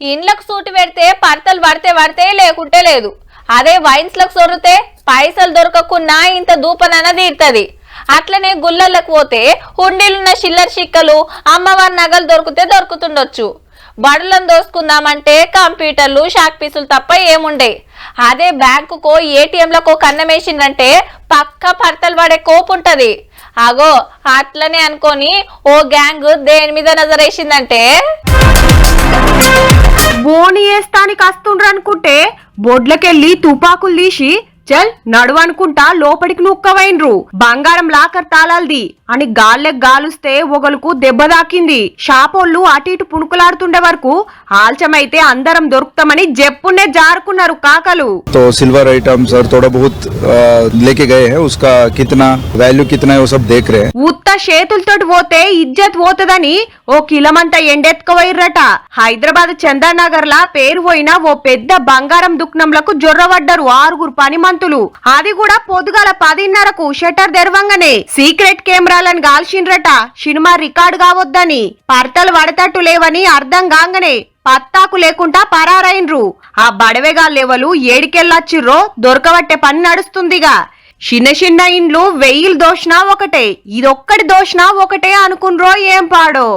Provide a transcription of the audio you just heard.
ఇండ్లకు సూటి పెడితే పర్తలు పడితే పడితే లేకుంటే లేదు. అదే వైన్స్లకు సొరితే పైసలు దొరకకున్నా ఇంత దూపనన తీరుతుంది. అట్లనే గుళ్ళలకు పోతే హుండీలున్న చిల్లర చిక్కలు అమ్మవారి నగలు దొరికితే దొరుకుతుండొచ్చు. బడులను దోసుకుందామంటే కంప్యూటర్లు షాక్ పీసులు తప్ప ఏముండే. అదే బ్యాంకుకో ఏటీఎంలకో కన్నమేసిందంటే పక్క పర్తలు పడే కోపు ఉంటుంది అగో అట్లనే అనుకొని ఓ గ్యాంగ్ దేని మీద నజరేసిందంటే? బోని వేస్తానికి వస్తుండ్రు బొడ్లకెళ్ళి తుపాకులు తీసి చల్ నడువనుకుంటా లోపలికి నుక్కవైన్రు బంగారం లాకర్ తాళాలది. అని గాల్లె గాలుస్తే ఒకలకు దెబ్బ దాకింది. షాపోళ్ళు అటు ఇటు పుణుకులాడుతుండే వరకు ఆల్చమైతే అందరం దొరుకుతామని జప్పునే జారుకున్నారు కాకలు. తో సిల్వర్ ఐటమ్స్ బహుత్ లేకే గయే హై ఉస్కా కితనా వాల్యూ కితనా హై సబ్ దేఖ్ రహే ఉత్త చేతులతో పోతే ఇజ్జత్ పోతదని ఓ కిలమంతా ఎండెత్తుకపోయిర్రట హైదరాబాద్ చందానగర్ లా పేరు పోయిన ఓ పెద్ద బంగారం దుక్నంలకు జొర్రబడ్డరు ఆరుగురు పని పనిమంతులు అది కూడా పొద్దుగాల పదిన్నరకు షట్టర్ తెరవంగానే. సీక్రెట్ కెమెరాలను గాల్చిండ్రట సినిమా రికార్డు కావద్దని. పర్తలు పడతట్టు లేవని అర్థం కాగానే. పత్తాకు లేకుండా పరారైండ్రు ఆ బడవేగాలెవలు ఏడికెళ్ళొచ్చిర్రో దొరకబట్టే పని నడుస్తుందిగా. చిన్న చిన్న ఇండ్లు వెయ్యిలు దోషినా ఒకటే. ఇదొక్కటి దోషినా ఒకటే అనుకున్రో ఏం పాడో.